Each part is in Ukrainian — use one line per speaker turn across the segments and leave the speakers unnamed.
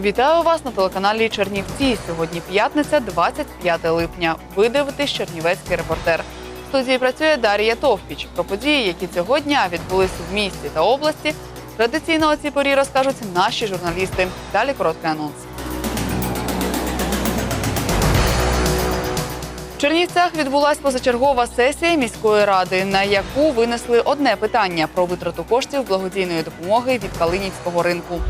Вітаю вас на телеканалі Чернівці. Сьогодні п'ятниця, 25 липня. Ви дивитесь Чернівецький репортер. В студії працює Дар'я Товпіч. Про події, які цього дня відбулись в місті та області. Традиційно о цій порі розкажуть наші журналісти. Далі короткий анонс. В Чернівцях відбулася позачергова сесія міської ради, на яку винесли одне питання про витрату коштів благодійної допомоги від Калинівського ринку.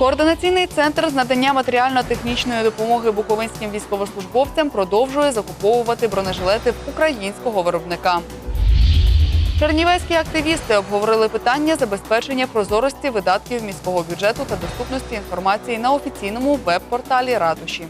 Координаційний центр з надання матеріально-технічної допомоги буковинським військовослужбовцям продовжує закуповувати бронежилети українського виробника. Чернівецькі активісти обговорили питання забезпечення прозорості видатків міського бюджету та доступності інформації на офіційному веб-порталі Ратуші.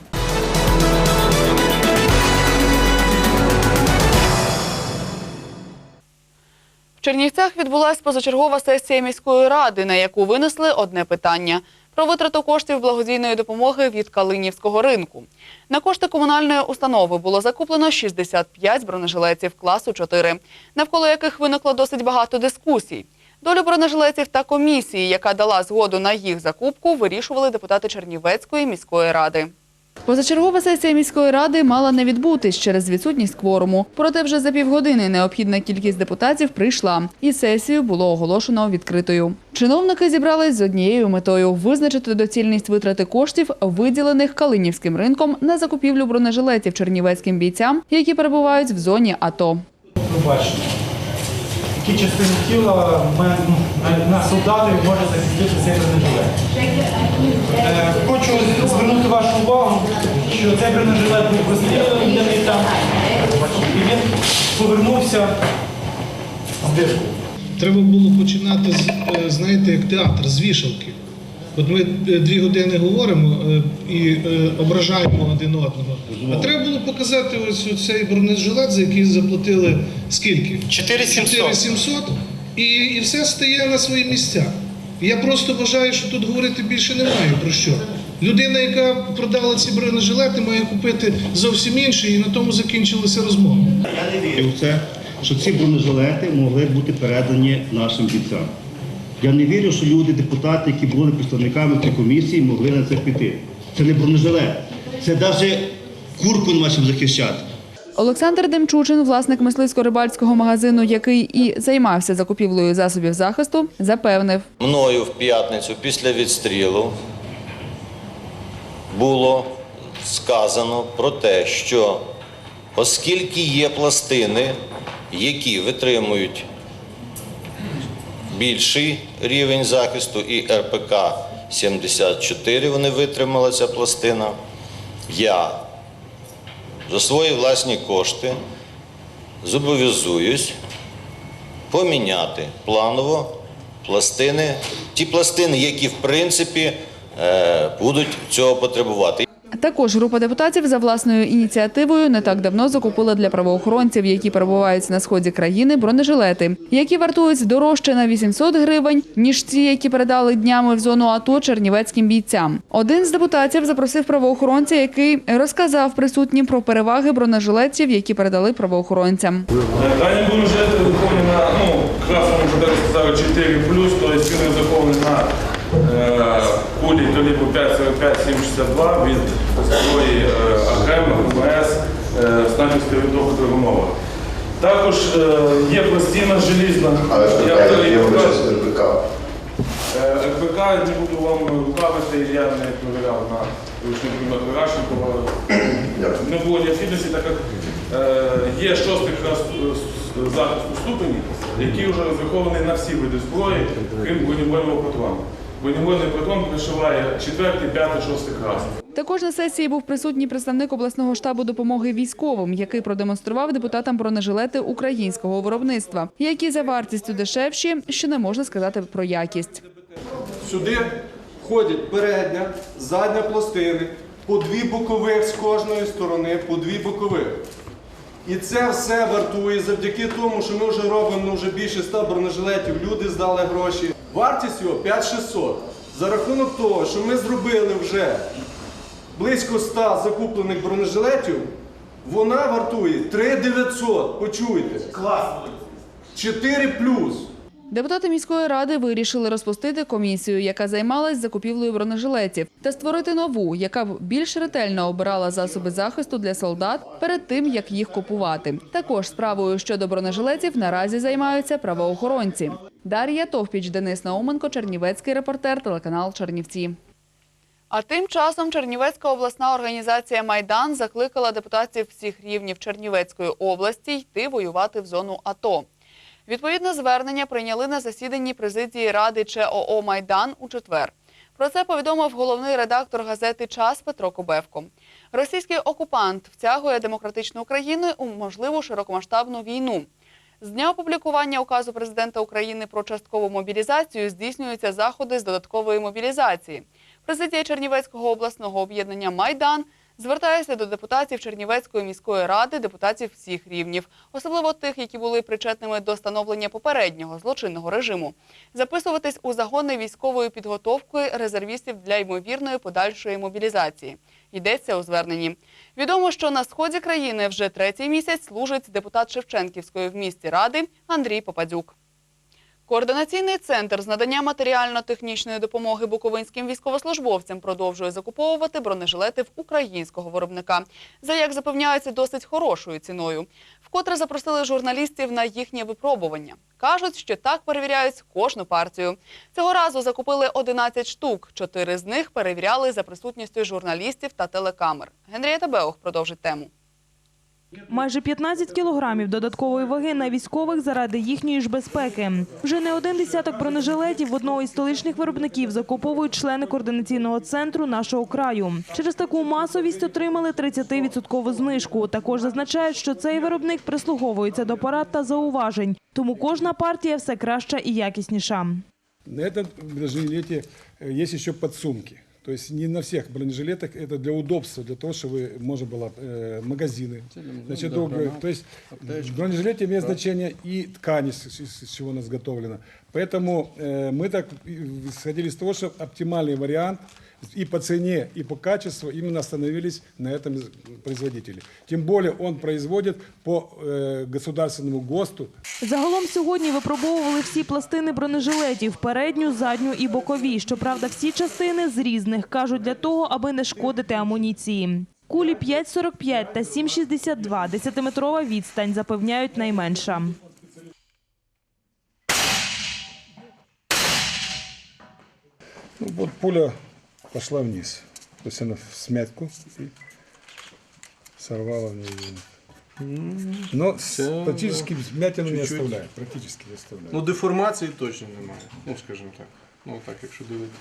В Чернівцях відбулася позачергова сесія міської ради, на яку винесли одне питання про витрату коштів благодійної допомоги від Калинівського ринку. На кошти комунальної установи було закуплено 65 бронежилетів класу 4, навколо яких виникло досить багато дискусій. Долю бронежилетів та комісії, яка дала згоду на їх закупку, вирішували депутати Чернівецької міської ради. Позачергова сесія міської ради мала не відбутись через відсутність кворуму. Проте вже за півгодини необхідна кількість депутатів прийшла, і сесію було оголошено відкритою. Чиновники зібрались з однією метою визначити доцільність витрати коштів, виділених Калинівським ринком на закупівлю бронежилетів чернівецьким бійцям, які перебувають в зоні АТО.
Ви бачите, які частини тіла ми- ну, на, солдати може захистити цей бронежилет. Е, хочу звернути вашу увагу, що цей бронежилет був розстріляний там, і він повернувся з дишку.
Треба було починати е, знаєте, як театр з вішалки. От ми е, дві години говоримо е, і е, ображаємо один одного. А треба було показати ось цей бронежилет, за який заплатили скільки?
4700.
4700, і, і все стає на свої місця. Я просто вважаю, що тут говорити більше немає про що. Людина, яка продала ці бронежилети, має купити зовсім інше, і на тому закінчилася розмова.
І в це, що ці бронежилети могли бути передані нашим бійцям. Я не вірю, що люди, депутати, які були представниками цієї комісії, могли на це піти. Це не бронежилет, це навіть курку нема чим захищати.
Олександр Демчучин, власник мисливсько-рибальського магазину, який і займався закупівлею засобів захисту, запевнив.
Мною в п'ятницю після відстрілу було сказано про те, що оскільки є пластини, які витримують більший рівень захисту, і РПК 74 вони витримала ця пластина, я за свої власні кошти зобов'язуюсь поміняти планово пластини, ті пластини, які в принципі е, будуть цього потребувати.
Також група депутатів за власною ініціативою не так давно закупила для правоохоронців, які перебувають на сході країни, бронежилети, які вартують дорожче на 800 гривень, ніж ті, які передали днями в зону АТО чернівецьким бійцям. Один з депутатів запросив правоохоронця, який розказав присутнім про переваги бронежилетів, які передали правоохоронцям.
Дані бюджети розраховані на, ну, красно вже сказали, 4 плюс, тобто він розрахований на е, кулі то либо 5,45-7,62 від старої е, МС, е, снайперської винтовки Драгомова. Також е, є пластина желізна.
Але ж
Я
є. РПК.
Е, РПК не буду вам лукавити, я не перевіряв на ручнику Геращенкова.
Дякую.
Не було необхідності, так як є шостий е, с- ступені, який вже розрахований на всі види зброї, крім бронебойного патрона. Бронебойний патрон пришиває четвертий, п'ятий, шостий клас.
Також на сесії був присутній представник обласного штабу допомоги військовим, який продемонстрував депутатам бронежилети українського виробництва, які за вартістю дешевші, що не можна сказати про якість.
Сюди входять передня, задня пластини, по дві бокових з кожної сторони, по дві бокових. І це все вартує завдяки тому, що ми вже робимо ну, вже більше 100 бронежилетів, люди здали гроші. Вартість його 5600. За рахунок того, що ми зробили вже близько 100 закуплених бронежилетів, вона вартує 3900. Почуйте. Класно. 4 плюс.
Депутати міської ради вирішили розпустити комісію, яка займалась закупівлею бронежилетів, та створити нову, яка б більш ретельно обирала засоби захисту для солдат перед тим, як їх купувати. Також справою щодо бронежилетів наразі займаються правоохоронці. Дар'я Товпіч, Денис Науменко, Чернівецький репортер, телеканал Чернівці. А тим часом Чернівецька обласна організація Майдан закликала депутатів всіх рівнів Чернівецької області йти воювати в зону АТО. Відповідне звернення прийняли на засіданні президії Ради ЧОО Майдан у четвер. Про це повідомив головний редактор газети Час Петро Кобевко. Російський окупант втягує демократичну Україну у можливу широкомасштабну війну. З дня опублікування указу президента України про часткову мобілізацію здійснюються заходи з додаткової мобілізації. Президія Чернівецького обласного об'єднання Майдан звертається до депутатів Чернівецької міської ради, депутатів всіх рівнів, особливо тих, які були причетними до становлення попереднього злочинного режиму, записуватись у загони військової підготовки резервістів для ймовірної подальшої мобілізації. Йдеться у зверненні. Відомо, що на сході країни вже третій місяць служить депутат Шевченківської в місті ради Андрій Попадюк. Координаційний центр з надання матеріально-технічної допомоги буковинським військовослужбовцям продовжує закуповувати бронежилети в українського виробника, за як запевняються досить хорошою ціною. Вкотре запросили журналістів на їхнє випробування. Кажуть, що так перевіряють кожну партію. Цього разу закупили 11 штук. Чотири з них перевіряли за присутністю журналістів та телекамер. Генрієта Беух продовжить тему.
Майже 15 кілограмів додаткової ваги на військових заради їхньої ж безпеки. Вже не один десяток бронежилетів в одного із столичних виробників закуповують члени координаційного центру нашого краю. Через таку масовість отримали 30-відсоткову знижку. Також зазначають, що цей виробник прислуговується до порад та зауважень, тому кожна партія все краща і якісніша.
На этом бронежилете э, есть еще подсумки. То есть не на всех бронежилетах это для удобства, для того, чтобы можно было э, магазины. Значит, другое. То есть в бронежилете имеет значение и ткань, из, из- из чего она изготовлена. Поэтому э, мы так и исходили из того, что оптимальный вариант и по цене, и по качеству именно остановились на этом из- производителе. Тем более он производит по э, государственному ГОСТу
Загалом сьогодні випробовували всі пластини бронежилетів – передню, задню і бокові. Щоправда, всі частини з різних, кажуть, для того, аби не шкодити амуніції. Кулі 5,45 та 7,62, 10-метрова відстань, запевняють найменша.
Ну, вот пуля пошла вниз. То есть она в смятку и сорвала в нее. Но практически вмятину не оставляет. Практически не оставляет.
Ну, деформації точно немає. Ну, скажімо так. Ну, так, якщо дивитися.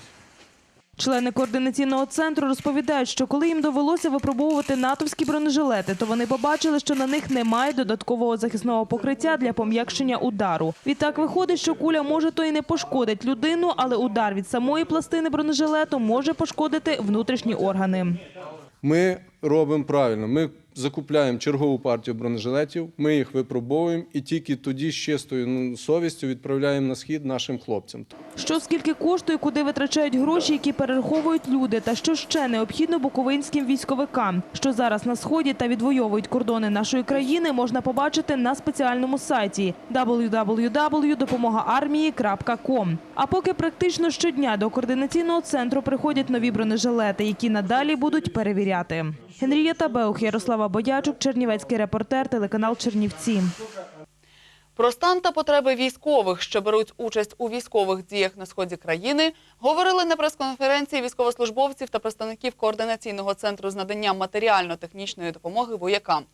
Члени координаційного центру розповідають, що коли їм довелося випробовувати натовські бронежилети, то вони побачили, що на них немає додаткового захисного покриття для пом'якшення удару. Відтак виходить, що куля може то й не пошкодить людину, але удар від самої пластини бронежилету може пошкодити внутрішні органи.
Ми робимо правильно. Ми закупляємо чергову партію бронежилетів, ми їх випробовуємо і тільки тоді з чистою ну, совістю відправляємо на схід нашим хлопцям.
Що скільки коштує, куди витрачають гроші, які перераховують люди, та що ще необхідно буковинським військовикам, що зараз на сході та відвоюють кордони нашої країни, можна побачити на спеціальному сайті www.допомогаармії.com. А поки практично щодня до координаційного центру приходять нові бронежилети, які надалі будуть перевіряти. Генрієта Беух, Ярослава Бодячук, Чернівецький репортер, телеканал Чернівці.
Про стан та потреби військових, що беруть участь у військових діях на сході країни, говорили на прес-конференції військовослужбовців та представників координаційного центру з надання матеріально-технічної допомоги воякам.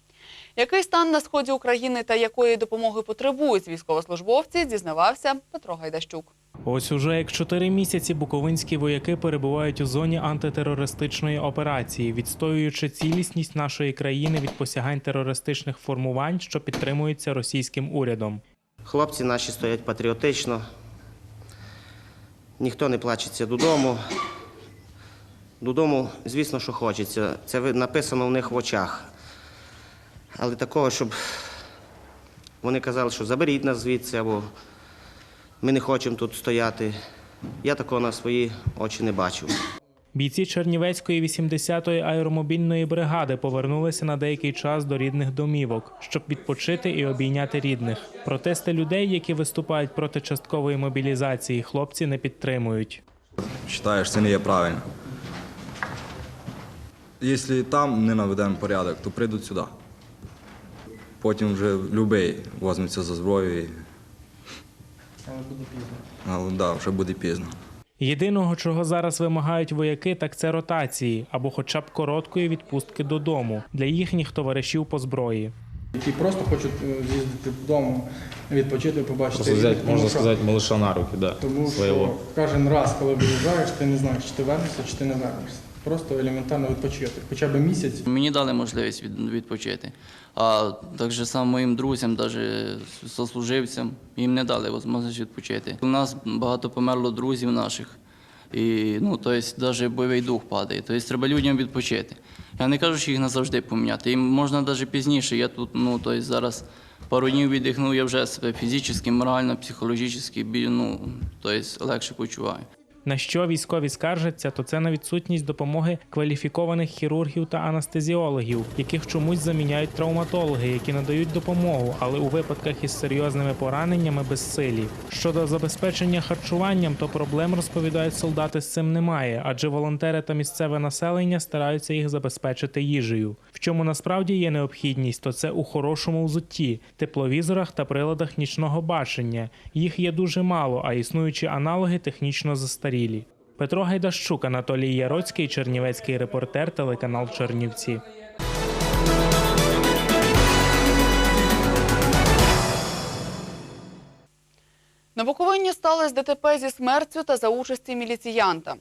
Який стан на сході України та якої допомоги потребують військовослужбовці, дізнавався Петро Гайдащук.
Ось уже як чотири місяці буковинські вояки перебувають у зоні антитерористичної операції, відстоюючи цілісність нашої країни від посягань терористичних формувань, що підтримуються російським урядом.
Хлопці наші стоять патріотично, ніхто не плачеться додому. Додому, звісно, що хочеться. Це ви- написано в них в очах. Але такого, щоб вони казали, що заберіть нас звідси, або ми не хочемо тут стояти. Я такого на свої очі не бачив.
Бійці Чернівецької 80-ї аеромобільної бригади повернулися на деякий час до рідних домівок, щоб відпочити і обійняти рідних. Протести людей, які виступають проти часткової мобілізації, хлопці не підтримують.
Вважаєш, це не є правильно. Якщо там не наведемо порядок, то прийдуть сюди. Потім вже любий возьметься за зброю і. Але буде пізно. Але да, вже буде пізно.
Єдиного, чого зараз вимагають вояки, так це ротації або хоча б короткої відпустки додому для їхніх товаришів по зброї.
які просто хочуть е, з'їздити додому, відпочити, побачити.
Просто.
Тому
можна
що-
сказати, малыша на руки, да,
Тому
своєго.
що кожен раз, коли виїжджаєш, ти не знаєш, чи ти вернешся, чи ти не вернешся. Просто елементарно відпочити. Хоча б місяць.
Мені дали можливість від, відпочити. А так же само моїм друзям, навіть сослуживцям, їм не дали можливість відпочити. У нас багато померло друзів наших. І ну, тобто, навіть бойовий дух падає. Тобто треба людям відпочити. Я не кажу, що їх назавжди поміняти. Їм можна навіть пізніше. Я тут ну, тобто, зараз пару днів віддихнув, я вже себе фізично, морально, психологічно ну, тобто, легше почуваю.
На що військові скаржаться, то це на відсутність допомоги кваліфікованих хірургів та анестезіологів, яких чомусь заміняють травматологи, які надають допомогу, але у випадках із серйозними пораненнями безсилі. Щодо забезпечення харчуванням, то проблем розповідають солдати з цим немає, адже волонтери та місцеве населення стараються їх забезпечити їжею. В чому насправді є необхідність, то це у хорошому взутті, тепловізорах та приладах нічного бачення. Їх є дуже мало, а існуючі аналоги технічно застарілі. Петро Гайдащук, Анатолій Яроцький, Чернівецький репортер, телеканал Чернівці.
На Буковині сталося ДТП зі смертю та за участі міліціянта.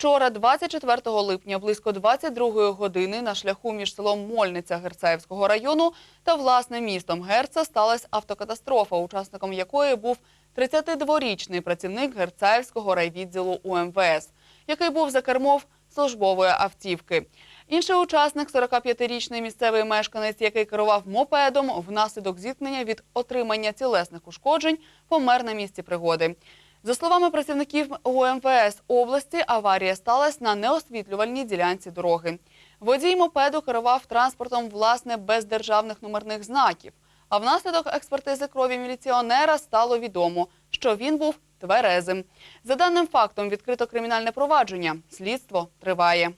Вчора, 24 липня, близько 22 години на шляху між селом Мольниця Герцаївського району та власне містом Герца сталася автокатастрофа, учасником якої був 32-річний працівник Герцаївського райвідділу УМВС, який був за кермом службової автівки. Інший учасник, 45-річний місцевий мешканець, який керував мопедом, внаслідок зіткнення від отримання тілесних ушкоджень, помер на місці пригоди. За словами працівників УМВС області, аварія сталася на неосвітлювальній ділянці дороги. Водій мопеду керував транспортом власне без державних номерних знаків. А внаслідок експертизи крові міліціонера стало відомо, що він був тверезим. За даним фактом відкрито кримінальне провадження. Слідство триває.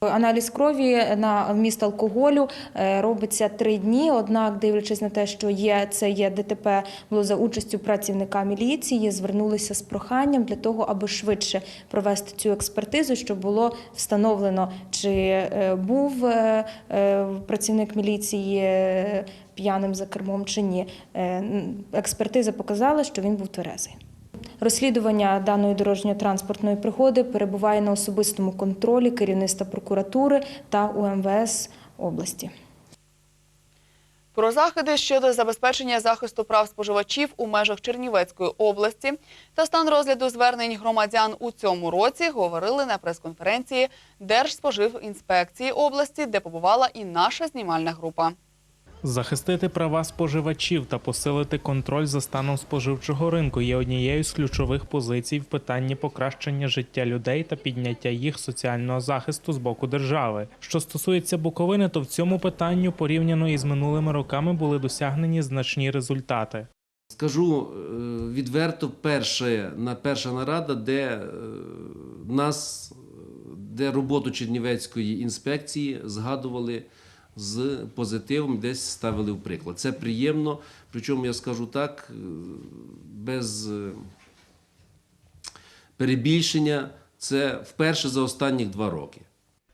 Аналіз крові на вміст алкоголю е, робиться три дні. Однак, дивлячись на те, що є це є ДТП, було за участю працівника міліції, звернулися з проханням для того, аби швидше провести цю експертизу, щоб було встановлено, чи е, був е, працівник міліції п'яним за кермом чи ні. Експертиза показала, що він був тверезий. Розслідування даної дорожньо-транспортної пригоди перебуває на особистому контролі керівництва прокуратури та УМВС області.
Про заходи щодо забезпечення захисту прав споживачів у межах Чернівецької області та стан розгляду звернень громадян у цьому році говорили на прес-конференції Держспоживінспекції області, де побувала і наша знімальна група.
Захистити права споживачів та посилити контроль за станом споживчого ринку є однією з ключових позицій в питанні покращення життя людей та підняття їх соціального захисту з боку держави. Що стосується Буковини, то в цьому питанню порівняно із минулими роками були досягнені значні результати.
Скажу е, відверто, перше, перша нарада, де е, нас, де роботу Чернівецької інспекції згадували з позитивом, десь ставили в приклад. Це приємно, причому я скажу так, е, без е, перебільшення, це вперше за останні два роки.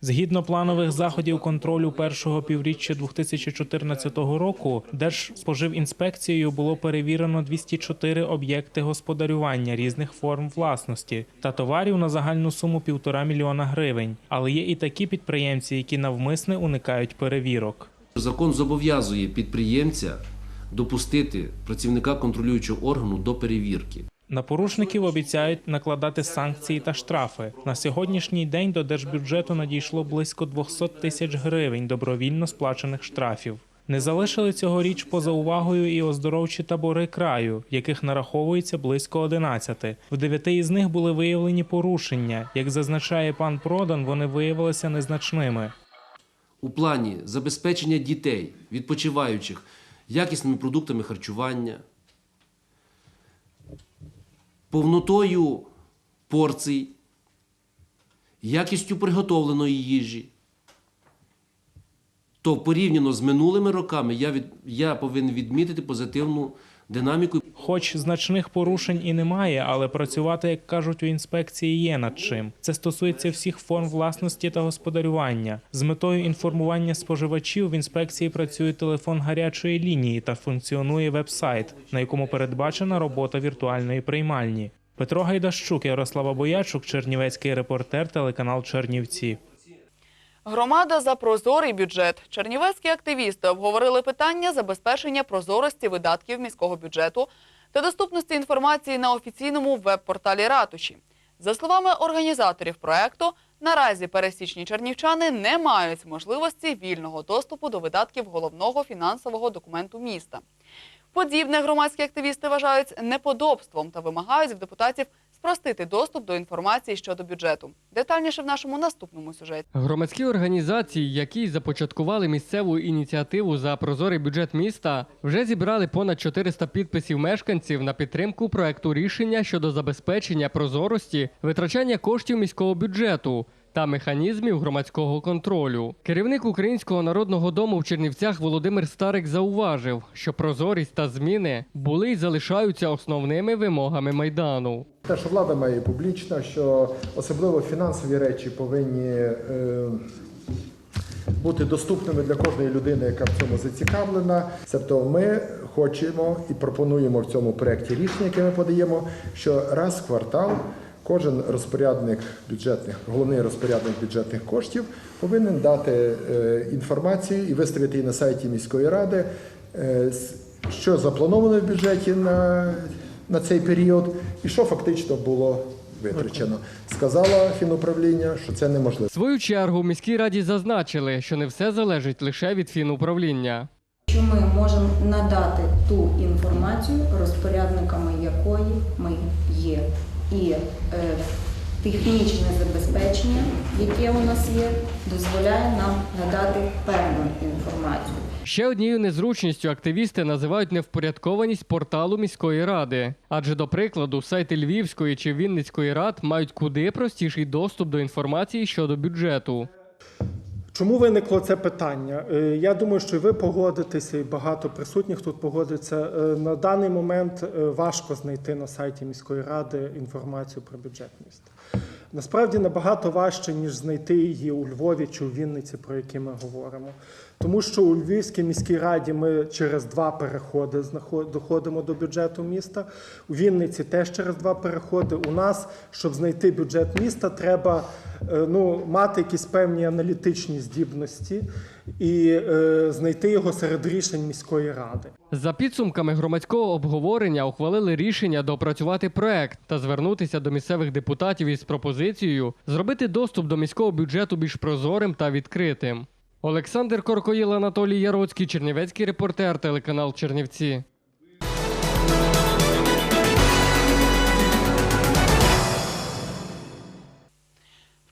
Згідно планових заходів контролю першого півріччя 2014 року, Держспоживінспекцією було перевірено 204 об'єкти господарювання різних форм власності та товарів на загальну суму півтора мільйона гривень. Але є і такі підприємці, які навмисне уникають перевірок.
Закон зобов'язує підприємця допустити працівника контролюючого органу до перевірки.
На порушників обіцяють накладати санкції та штрафи. На сьогоднішній день до держбюджету надійшло близько 200 тисяч гривень добровільно сплачених штрафів. Не залишили цьогоріч поза увагою і оздоровчі табори краю, яких нараховується близько 11. В дев'яти із них були виявлені порушення. Як зазначає пан Продан, вони виявилися незначними.
у плані забезпечення дітей, відпочиваючих, якісними продуктами харчування, повнотою порцій, якістю приготовленої їжі. То порівняно з минулими роками я, від, я повинен відмітити позитивну динаміку.
Хоч значних порушень і немає, але працювати, як кажуть у інспекції, є над чим. Це стосується всіх форм власності та господарювання. З метою інформування споживачів в інспекції працює телефон гарячої лінії та функціонує веб-сайт, на якому передбачена робота віртуальної приймальні. Петро Гайдащук, Ярослава Боячук, Чернівецький репортер, телеканал Чернівці.
Громада за прозорий бюджет. Чернівецькі активісти обговорили питання забезпечення прозорості видатків міського бюджету та доступності інформації на офіційному веб-порталі ратуші. За словами організаторів проекту, наразі пересічні чернівчани не мають можливості вільного доступу до видатків головного фінансового документу міста. Подібне громадські активісти вважають неподобством та вимагають в депутатів спростити доступ до інформації щодо бюджету. Детальніше в нашому наступному сюжеті.
Громадські організації, які започаткували місцеву ініціативу за прозорий бюджет міста, вже зібрали понад 400 підписів мешканців на підтримку проекту рішення щодо забезпечення прозорості витрачання коштів міського бюджету. Та механізмів громадського контролю. Керівник Українського народного дому в Чернівцях Володимир Старик зауважив, що прозорість та зміни були і залишаються основними вимогами майдану.
Те, що влада має публічна, що особливо фінансові речі повинні е, бути доступними для кожної людини, яка в цьому зацікавлена. Тобто ми хочемо і пропонуємо в цьому проєкті рішення, яке ми подаємо, що раз в квартал кожен розпорядник бюджетних, головний розпорядник бюджетних коштів повинен дати е, інформацію і виставити її на сайті міської ради, е, що заплановано в бюджеті на, на цей період, і що фактично було витрачено. Сказала фінуправління, що це неможливо.
В свою чергу в міській раді зазначили, що не все залежить лише від фінуправління.
що ми можемо надати ту інформацію, розпорядниками якої ми є. І е, технічне забезпечення, яке у нас є, дозволяє нам надати певну інформацію.
Ще однією незручністю активісти називають невпорядкованість порталу міської ради. Адже, до прикладу, сайти Львівської чи Вінницької рад мають куди простіший доступ до інформації щодо бюджету.
Чому виникло це питання? Е, Я думаю, що ви погодитеся, і багато присутніх тут погодиться. Е, На даний момент е, важко знайти на сайті міської ради інформацію про бюджет міста. Насправді набагато важче, ніж знайти її у Львові чи у Вінниці, про які ми говоримо. Тому що у Львівській міській раді ми через два переходи доходимо до бюджету міста. У Вінниці теж через два переходи. У нас, щоб знайти бюджет міста, треба е, ну, мати якісь певні аналітичні здібності і е, знайти його серед рішень міської ради.
За підсумками громадського обговорення ухвалили рішення доопрацювати проект та звернутися до місцевих депутатів із пропозицією зробити доступ до міського бюджету більш прозорим та відкритим. Олександр Коркоїл, Анатолій Яроцький, Чернівецький репортер, телеканал Чернівці.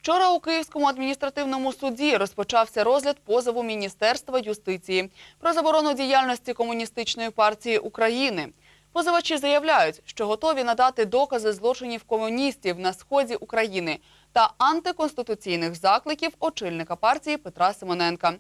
Вчора у Київському адміністративному суді розпочався розгляд позову Міністерства юстиції про заборону діяльності Комуністичної партії України. Позивачі заявляють, що готові надати докази злочинів комуністів на сході України та антиконституційних закликів очільника партії Петра Симоненка.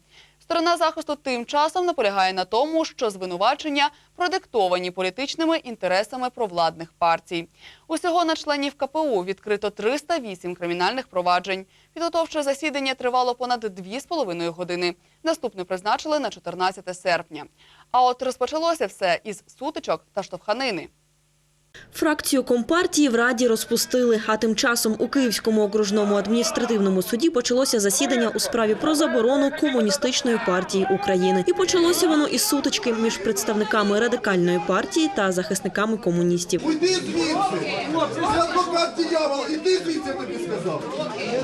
Сторона захисту тим часом наполягає на тому, що звинувачення продиктовані політичними інтересами провладних партій. Усього на членів КПУ відкрито 308 кримінальних проваджень. Підготовче засідання тривало понад 2,5 години. Наступне призначили на 14 серпня. А от розпочалося все із сутичок та штовханини.
Фракцію Компартії в Раді розпустили, а тим часом у Київському окружному адміністративному суді почалося засідання у справі про заборону комуністичної партії України. І почалося воно із сутички між представниками радикальної партії та захисниками комуністів.
Уйди звідси! Адвокат диявола! Іди звідси, тобі сказав!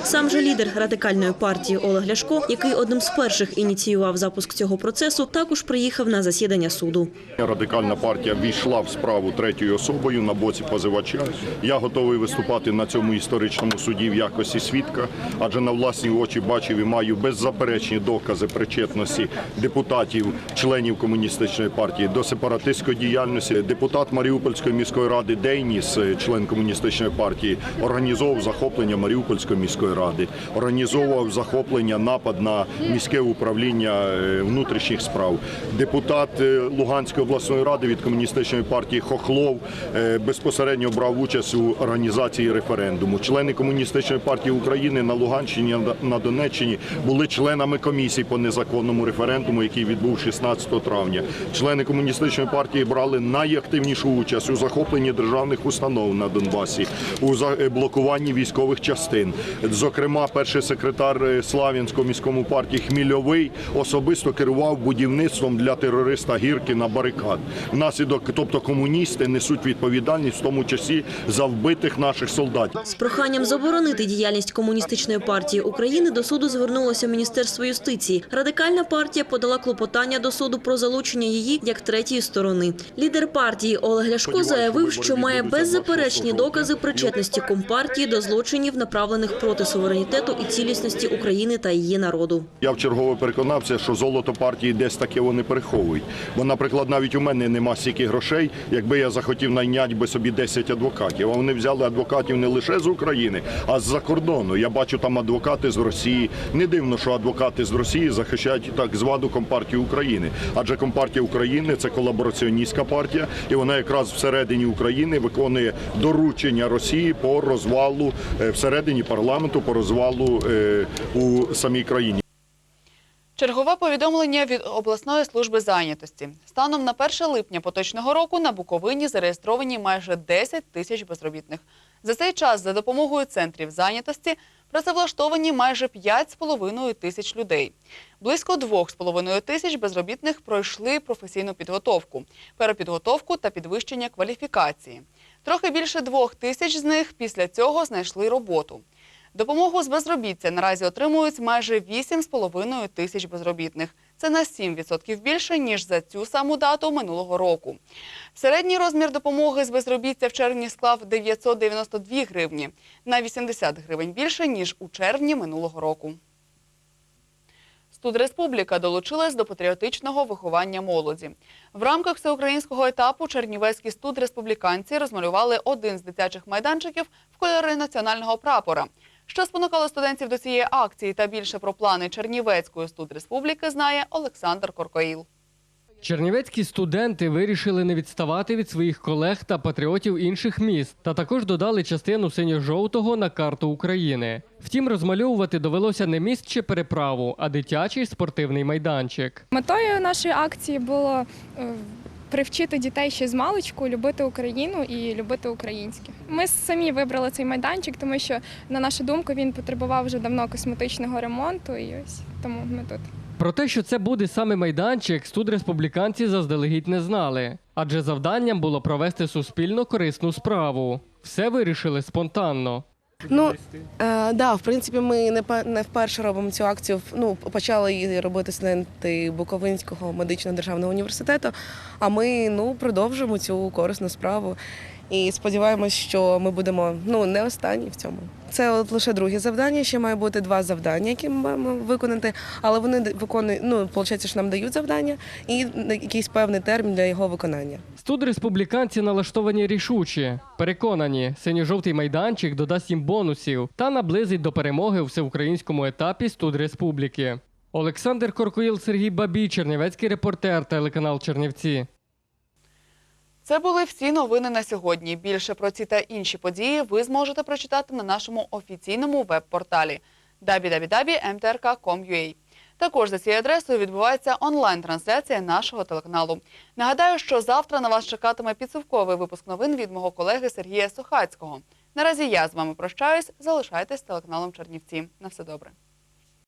Сам же лідер радикальної партії Олег Ляшко, який одним з перших ініціював запуск цього процесу, також приїхав на засідання суду.
Радикальна партія війшла в справу третьою особою на боці позивача. Я готовий виступати на цьому історичному суді в якості свідка, адже на власні очі бачив і маю беззаперечні докази причетності депутатів, членів комуністичної партії до сепаратистської діяльності. Депутат Маріупольської міської ради Дейніс, член комуністичної партії, організовував захоплення Маріупольської міської ради, організовував захоплення, напад на міське управління е, внутрішніх справ. Депутат е, Луганської обласної ради від комуністичної партії Хохлов е, безпосередньо брав участь у організації референдуму. Члени комуністичної партії України на Луганщині на Донеччині були членами комісії по незаконному референдуму, який відбув 16 травня. Члени комуністичної партії брали найактивнішу участь у захопленні державних установ на Донбасі, у е, блокуванні військових частин. Зокрема, перший секретар е, Слав'янського міському партії Хмільовий особисто керував будівництвом для терориста Гіркіна барикад. Внаслідок, тобто комуністи несуть відповідальність в тому часі за вбитих наших солдатів.
З проханням заборонити діяльність комуністичної партії України до суду звернулося Міністерство юстиції. Радикальна партія подала клопотання до суду про залучення її як третьої сторони. Лідер партії Олег Ляшко заявив, що має беззаперечні докази причетності компартії до злочинів, направлених проти суверенітету і цілісності України та її народу.
Я вчергове переконався, що золото партії десь таке вони переховують. Бо, наприклад, навіть у мене нема стільки грошей, якби я захотів найняти би собі 10 адвокатів. А вони взяли адвокатів не лише з України, а з-за кордону. Я бачу там адвокати з Росії. Не дивно, що адвокати з Росії захищають так звану Компартію України. Адже Компартія України це колабораціоністська партія, і вона якраз всередині України виконує доручення Росії по розвалу е, всередині парламенту, по розвалу е, у самій країні.
Чергове повідомлення від обласної служби зайнятості. Станом на 1 липня поточного року на Буковині зареєстровані майже 10 тисяч безробітних. За цей час за допомогою центрів зайнятості працевлаштовані майже 5,5 тисяч людей. Близько 2,5 тисяч безробітних пройшли професійну підготовку, перепідготовку та підвищення кваліфікації. Трохи більше двох тисяч з них після цього знайшли роботу. Допомогу з безробіття наразі отримують майже 8,5 тисяч безробітних. Це на 7% більше, ніж за цю саму дату минулого року. Середній розмір допомоги з безробіття в червні склав 992 гривні, на 80 гривень більше, ніж у червні минулого року. Студреспубліка долучилась до патріотичного виховання молоді. В рамках всеукраїнського етапу чернівецькі студреспубліканці розмалювали один з дитячих майданчиків в кольори національного прапора. Що спонукало студентів до цієї акції та більше про плани Чернівецької студреспубліки знає Олександр Коркоїл.
Чернівецькі студенти вирішили не відставати від своїх колег та патріотів інших міст, та також додали частину синьо-жовтого на карту України. Втім, розмальовувати довелося не міст чи переправу, а дитячий спортивний майданчик.
Метою нашої акції було е, привчити дітей ще з маличку любити Україну і любити українське. Ми самі вибрали цей майданчик, тому що, на нашу думку, він потребував вже давно косметичного ремонту, і ось тому ми тут.
Про те, що це буде саме майданчик, студреспубліканці заздалегідь не знали, адже завданням було провести суспільно корисну справу. Все вирішили спонтанно.
Ну е, да, в принципі, ми не не вперше робимо цю акцію. Ну почали її робити студенти Буковинського медичного державного університету. А ми ну продовжимо цю корисну справу і сподіваємось, що ми будемо ну не останні в цьому. Це от лише друге завдання. Ще має бути два завдання, які ми маємо виконати. Але вони виконують. Ну виходить, що нам дають завдання і якийсь певний термін для його виконання.
Студреспубліканці налаштовані рішучі, переконані, синьо-жовтий майданчик додасть їм бонусів та наблизить до перемоги у всеукраїнському етапі студреспубліки. Олександр Коркоїл, Сергій Бабій, Чернівецький репортер, телеканал Чернівці.
Це були всі новини на сьогодні. Більше про ці та інші події ви зможете прочитати на нашому офіційному веб-порталі www.mtrk.com.ua. Також за цією адресою відбувається онлайн-трансляція нашого телеканалу. Нагадаю, що завтра на вас чекатиме підсумковий випуск новин від мого колеги Сергія Сухацького. Наразі я з вами прощаюсь. Залишайтесь з телеканалом Чернівці. На все добре.